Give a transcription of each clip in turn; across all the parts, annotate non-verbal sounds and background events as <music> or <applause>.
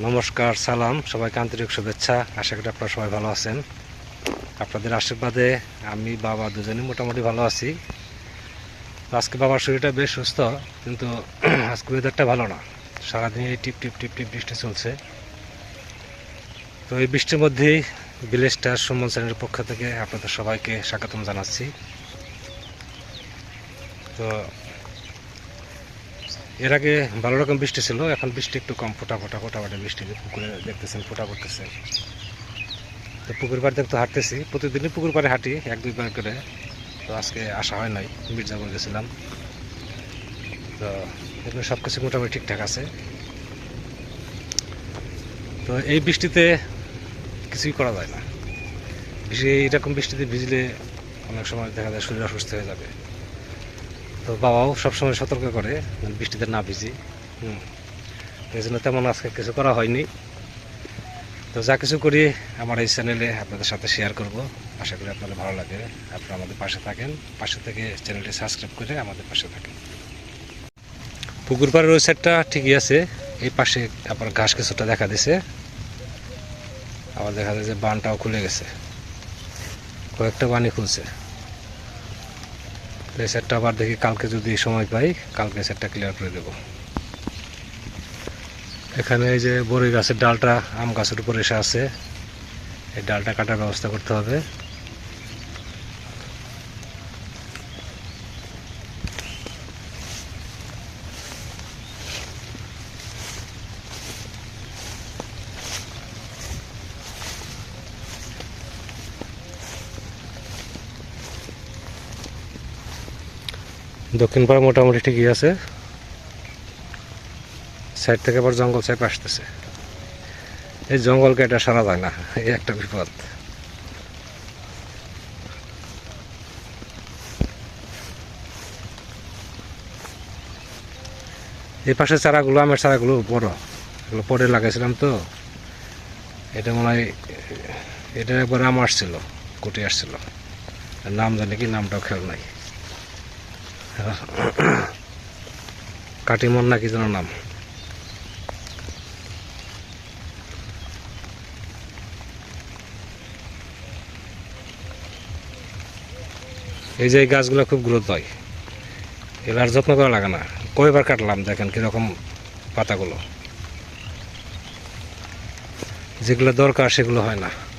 নমস্কার, সালাম, সবাইকে আন্তরিক শুভেচ্ছা। আশা করি আপনারা সবাই ভালো আছেন। আপনাদের আশীর্বাদে আমি, বাবা দুজনেই মোটামুটি ভালো আছি। আজকে বাবার শরীরটা বেশ সুস্থ, কিন্তু <clears throat> আজকে ওয়েদারটা ভালো না। সারাদিন এই টিপ টিপ টিপ টিপ বৃষ্টি চলছে। তো এই বৃষ্টির মধ্যেই ভিলেজ স্টার সুমন শ্রেণির পক্ষ থেকে আপনাদের সবাইকে স্বাগতম জানাচ্ছি। তো এর আগে ভালো রকম বৃষ্টি ছিল, এখন বৃষ্টি একটু কম, ফোটা ফোটা ফোটা ফোটা বৃষ্টি পুকুরে দেখতেছেন, ফোটা করতেছে। তো পুকুর পাড়ে দেখতে হাঁটতেছি, প্রতিদিনই পুকুর পাড়ে হাঁটি, এক দুইবার করে। তো আজকে আসা হয় নাই, মির্জাপুর গেছিলাম। তো এগুলো সব কিছু মোটামুটি ঠিকঠাক আছে। তো এই বৃষ্টিতে কিছুই করা যায় না। বেশি এরকম বৃষ্টিতে ভিজলে অনেক সময় দেখা যায় শরীর অসুস্থ হয়ে যাবে। তো বাবাও সবসময় সতর্ক করে যেন বৃষ্টিতে না ভিজি। হুম। এই জন্য তেমন আজকে কিছু করা হয়নি। তো যা কিছু করি, আমার এই চ্যানেলে আপনাদের সাথে শেয়ার করব। আশা করি আপনাদের ভালো লাগে আপনারা আমাদের পাশে থাকেন। পাশে থেকে চ্যানেলটি সাবস্ক্রাইব করে আমাদের পাশে থাকেন। পুকুর পাড়ের ওই সাইডটা ঠিকই আছে। এই পাশে আবার ঘাস কিছুটা দেখা দিছে। আবার দেখা যায় যে বানটাও খুলে গেছে। কয়েকটা বানই খুলছে। এই সেটটা আবার দেখি, কালকে যদি সময় পাই, কালকে সেটটা ক্লিয়ার করে দেব। এখানে এই যে বড়ি গাছের ডালটা, আম গাছের উপর এসে আছে। এই ডালটা কাটার ব্যবস্থা করতে হবে। দক্ষিণ পাড়া মোটামুটি ঠিকই আছে। সাইড থেকে আবার জঙ্গল সাইড আসতেছে। এই জঙ্গলকে এটা সারা যায় না, এই একটা বিপদ। এই পাশে চারাগুলো, আমের চারাগুলো বড়। এগুলো পরে লাগাইছিলাম তো। এটা মনে হয়, এটা একবার আম আসছিল, কুটি আসছিল। নাম জানি কি, নামটাও খেয়াল নাই। <coughs> কাটিমন নাকি যেন নাম? এই যে গাছগুলো খুব গ্রোথ হয় এবার যত্ন করা লাগে না। কয়বার কাটলাম, দেখেন কীরকম পাতাগুলো। যেগুলো দরকার সেগুলো হয় না।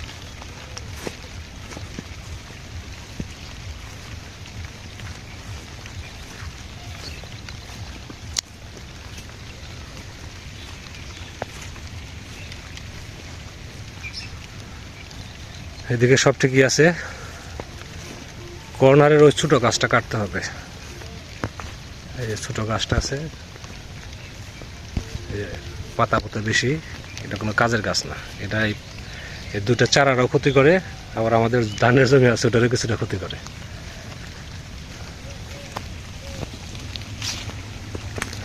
এদিকে সব ঠিকই আছে। কর্নারের ওই ছোটো গাছটা কাটতে হবে। এই যে ছোটো গাছটা আছে। পাতা পতা বেশি, এটা কোনো কাজের গাছ না। এটা এই এই দুটা চারারও ক্ষতি করে, আবার আমাদের ধানের জমি আছে, ওটারও কিছুটা ক্ষতি করে।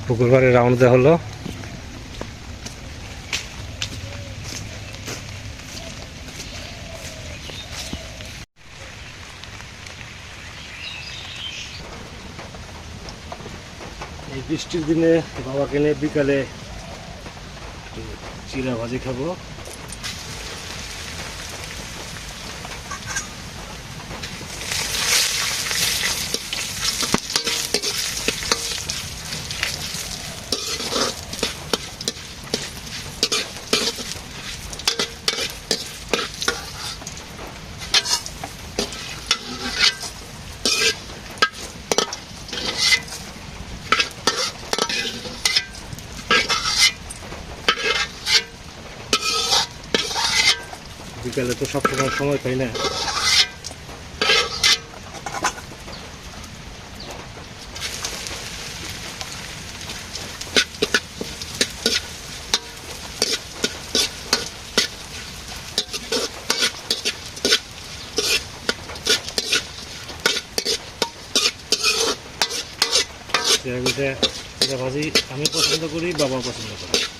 পুকুর বাড়ি রাউন্ড দেওয়া হলো। এই বৃষ্টির দিনে বাবাকে নিয়ে বিকালে চিরা ভাজি খাব। বিকালে তো সব সময় সময় পাই না। আমি পছন্দ করি বাবা পছন্দ করে।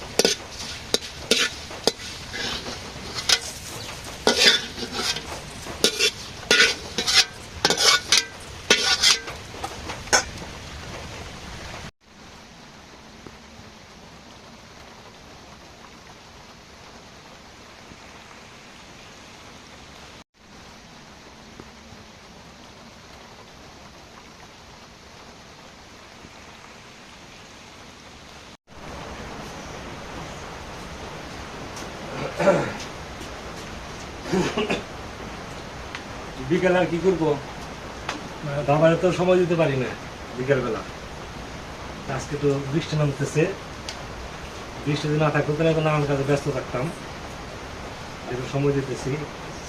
বিকেল আর কি করব? বাবারে তো সময় দিতে পারি না বিকেল বেলা আজকে তো বৃষ্টি নামতেছে। বৃষ্টি যদি না থাকতো তাহলে তো নানান কাজে ব্যস্ত থাকতাম। একটু সময় দিতেছি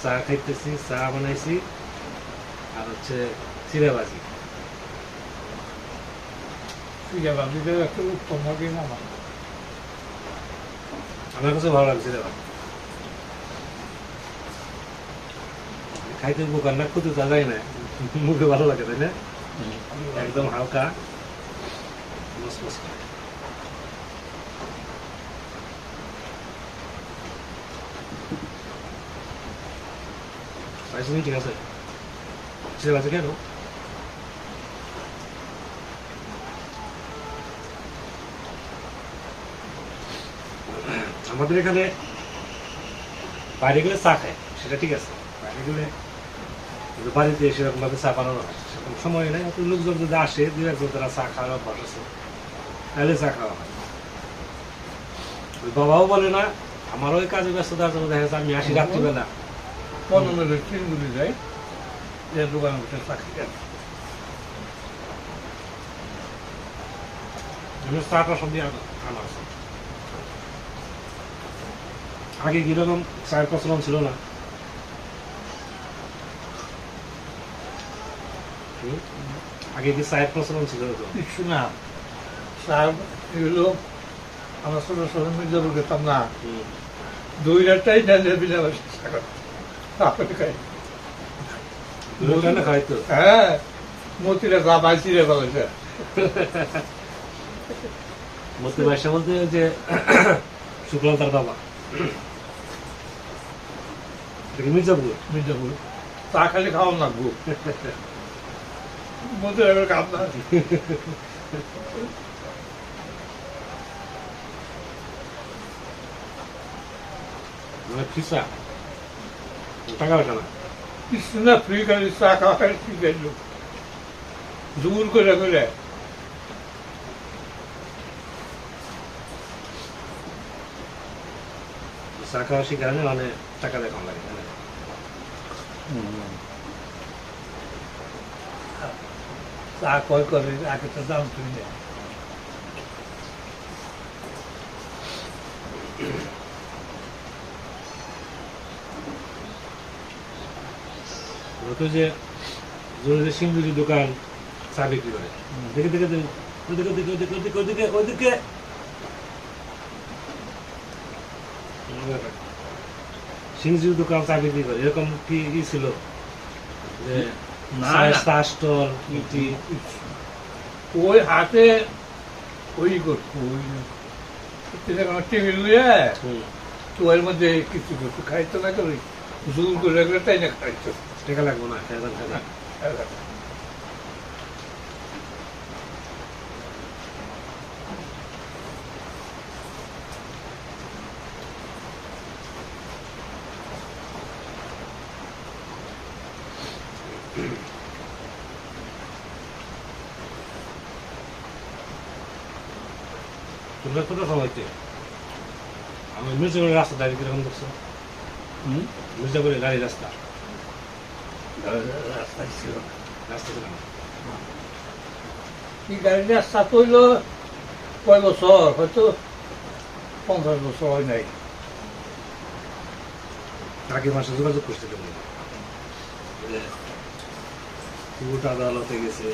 চা খাইতেছি চা বানাইছি আর হচ্ছে চিড়ে বাজি চিড়ে বাজিতে একটা উত্তম হবে না আমার আমার কাছে ভালো লাগছে চিড়ে বাজি খাইতে বোকার না ক্ষতি তা যায় না মুখে ভালো লাগে, তাই না? একদম হালকা। ঠিক আছে? কেন? আমাদের এখানে বাইরে গেলে চা খায়, সেটা ঠিক আছে। বাইরে গেলে বাড়িতে সেরকম ভাবে চা বানানো হয়। সেরকম সময় নেই অত লোকজন যদি আসে দু একজন তারা চা খাওয়ার অভ্যাস আছে। তাহলে চা খাওয়া হয়। বাবাও বলে না আমারও ওই কাজে ব্যস্ততার জন্য দেখা যাচ্ছে আমি আসি রাত্রিবেলা। পনেরো মিনিট তিন গুলি যায় যে দোকানে বসে চাকরি চাটা আনা আছে। আগে কীরকম চায়ের প্রচলন ছিল না হুম? আগে কি চায়ের প্রচলন ছিল কিছু না এগুলো আমরা ছোট ছোট মির্জাপুর গেতাম না। দুই রাতটাই ডালে বিলে বসে থাকা তারপরে খাই। দুটো না হ্যাঁ মতিরা যা পাইছি রে বলেছে মতি বাসা বলতে যে শুক্লতার বাবা। এটা কি মির্জাপুর? মির্জাপুর। চা খালি খাওয়ান লাগবো। এবার কাম না। মানে ফিসা? টাকা পয়সা না? কিছু না ফ্রি দূর করে করে। চা খাওয়া শিখানে মানে টাকা দেখানো লাগে চা কয় করে আগে তো দাম না তো যে জোরে যে সিন্দুরি দোকান চা বিক্রি করে দেখে দেখে ওদিকে ওদিকে ওদিকে ওদিকে ওদিকে ওদিকে সিংজুর দোকান চা বিক্রি করে এরকম কি ছিল যে ওই হাতে ওই করতো টেবিল নিয়ে হুম, তো এর মধ্যে কিছু করতো খাইতো না করে জোর করে রাখলে তাই না খাইতো? টেকা লাগবো না খেয়ে তোমরা কোথাও সবাইতে আমি মির্জাপুরের রাস্তা দাঁড়িয়ে কীরকম দেখছ? মির্জাপুরের গাড়ি রাস্তা। রাস্তায় ছিল। রাস্তা ছিল। এই গাড়িটা রাস্তা তৈল কয় বছর? হয়তো পঞ্চাশ বছর হয় নাই। আগের মাসে যোগাযোগ করতে কেমন? কোর্ট আদালতে গেছে।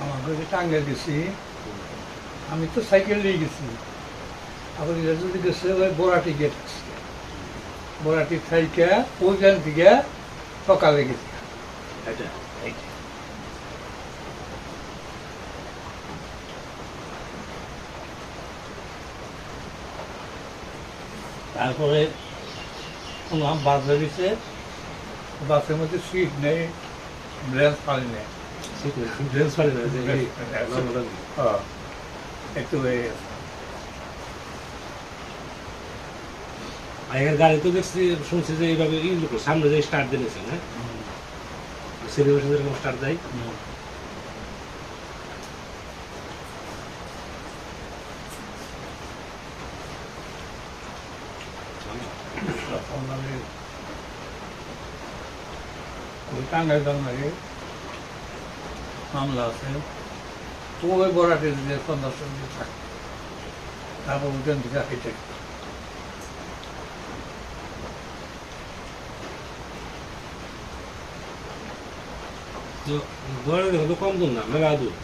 আমার টাঙ্গে গেছি আমি তো সাইকেল নিয়ে গেছি। আবার যদি গেছে ওই বরাটি গেট আছে। বরাটি থাইকে ওইখান থেকে সকালে গেছি তারপরে শুনলাম বাস বেরিয়েছে বাসের মধ্যে সিট নেই ব্রেঞ্চ পানি নেই। ড্রেস পারি না যে নর্মাল হ্যাঁ, একটু এই আগের গাড়ি তো দেখছি শুনছি যে এইভাবে সামনে যে স্টার্ট দিয়েছে না? সেলিব্রেশন যেরকম স্টার্ট দেয়। আপনাদের ওই টাঙ্গাই মামলা আছে। তো ওই বরাটের যে সন্ধ্যা সন্ধ্যে থাকে তারপর ওখান থেকে তো বড় তো কম দূর না মেলা দূর?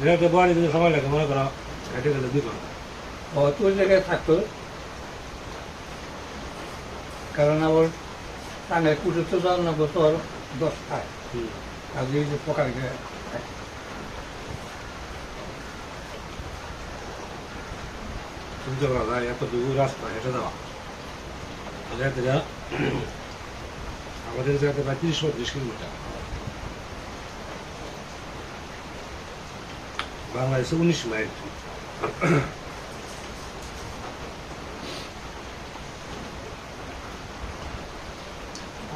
এটা তো বাড়ি দিতে সময় লাগে মনে করো হেঁটে গেলে দুই ঘণ্টা হয়তো ওই জায়গায় থাকতো কারণ আবার টাঙ্গাই কুটে তো যাওয়ার না বছর দশটায় হুম। আজ এই যে পোকার গায়ে চিন্তা করা যায় এত দূর রাস্তা হেঁটে দেওয়া আমাদের যাতে প্রায় তিরিশ পঁয়ত্রিশ কিলোমিটার বাংলাদেশে উনিশ মাইল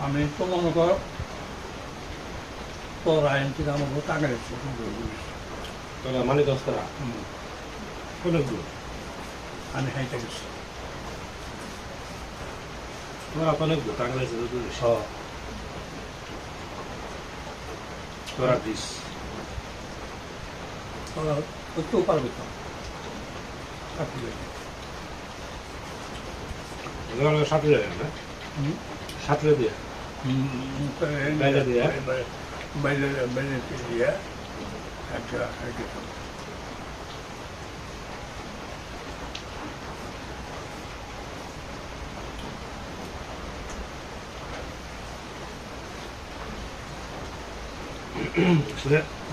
আমি তো মনে কর আইন থেকে আমাকে টাঙ্গাই তোরা মানে দশ তারা অনেক দূর আমি হাইতে গেছি। তোরা তো অনেক দূর বাংলাদেশে তো দূর বেশি। তোরা তোরা করতেও পারবে তো সাঁতরে যায় না? সাঁতরে দিয়ে? বাইরে দিয়ে? বাইরে বাইরে দিয়ে। একটা।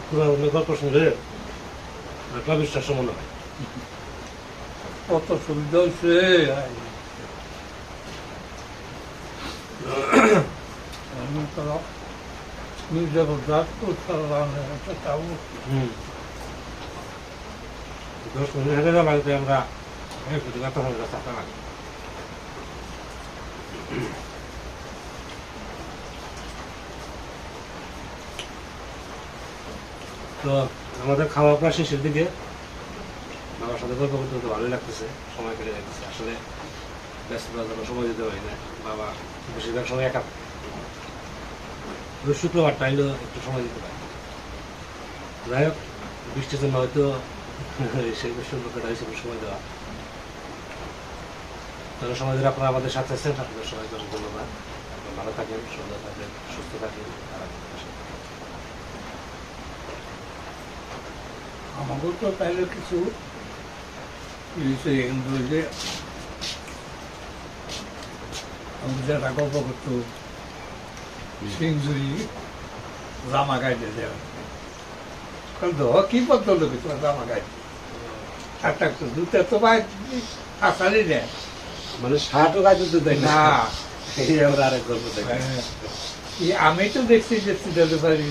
পুরো অন্য গল্প শুনলে একটা বিশ্বাস মনে হয় কত সুবিধা হয়েছে আমি তো নিজের রাত করতে তাও দশ মিনিট হেঁটে লাগবে আমরা এক কোটি লাগে তো আমাদের খাওয়া প্রায় শেষের দিকে বাবার সাথে গল্প করতে করতে ভালোই লাগতেছে, সময় কেটে যাচ্ছে আসলে ব্যস্ততার জন্য সময় দিতে পারি না, বাবা বেশিরভাগ সময় একা। ওই শুক্রবারটা একটু সময় দিতে পারি। যাই হোক, বৃষ্টির জন্য হয়তো <laughs> সেই সম্পর্কটা হিসেবে সময় দেওয়া। তাহলে সময় ধরে আপনারা আমাদের সাথে আছেন, আপনাদের সবাইকে ধন্যবাদ। ভালো থাকেন, সুন্দর থাকেন, সুস্থ থাকেন আর আপনাদের সাথে আমাকেও তো তাহলে কিছু যে গল্প করতো সিংজুরি জামা গাইতে দেওয়া কি লোক তোমার জামা গাইতে একটা তো দুটা তো ভাই আসারই দেয়। মানে শার্টও গাইতে তো দেয় না। এই আমরা আরেক গল্প দেখি। হ্যাঁ। আমি তো দেখছি যে পারি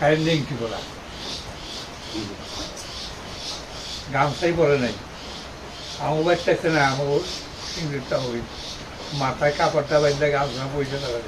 কারেন্ট নেই কি বলা? গামছাই পরে নাই। আমার বাচ্চাছে না আমার সিঙ্গিরটা হবে মাথায় কাপড়টা বাইন্দা গামছা পয়সা টাকা